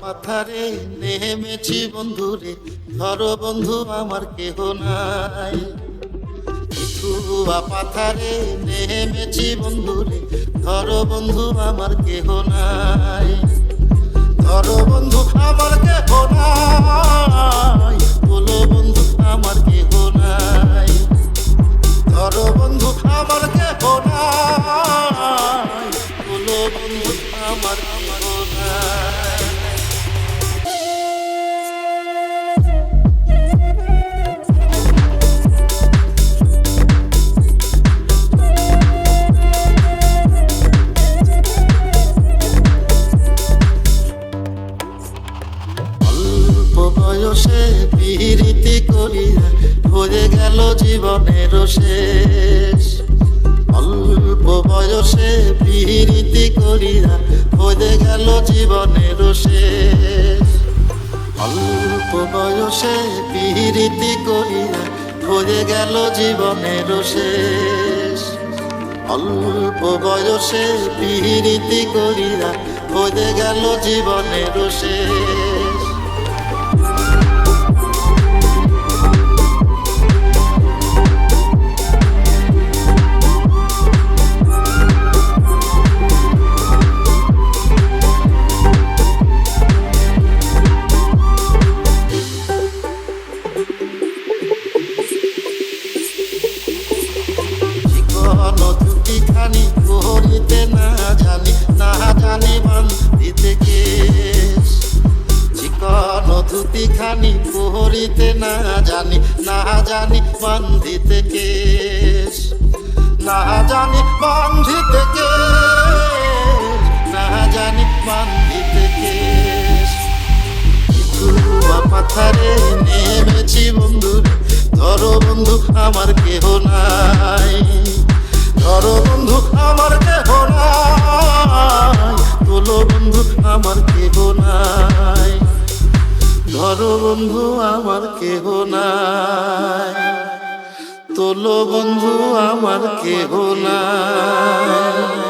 পাথারে নেমেছি বন্ধুরে। ধরো বন্ধু, আমার কেহ নাই। কুয়া পাথারে নেমেছি বন্ধুরে। ধরো বন্ধু, আমার কেহ নাই। ধরো বন্ধু, আমার কেহ নাই। গেল জীবনের শেষ। অল্প বয়সে বিরীতি করিয়া হয়ে গেল জীবনের শেষ। অল্প বয়সে বিরীতি করিয়া হয়ে গেল জীবনের শেষ। অল্প বয়সে বিরীতি করিয়া হয়ে গেল জীবনের শেষ। কোনো দুটি খানি করিতে না জানি না জানি বান্ধিতে কেশ। চিকন ধুতি খানি পহরিতে না জানি না জানি বান্ধিতে কেশ। না জানি বান্ধিতে কেশ, না জানি বান্ধিতে নেমেছি বন্ধু, ধরো বন্ধু আমার কেহ নাই। কেহ নাই। ধরো বন্ধু আমার কেহ নাই। তোলো বন্ধু আমার কেহ নাই।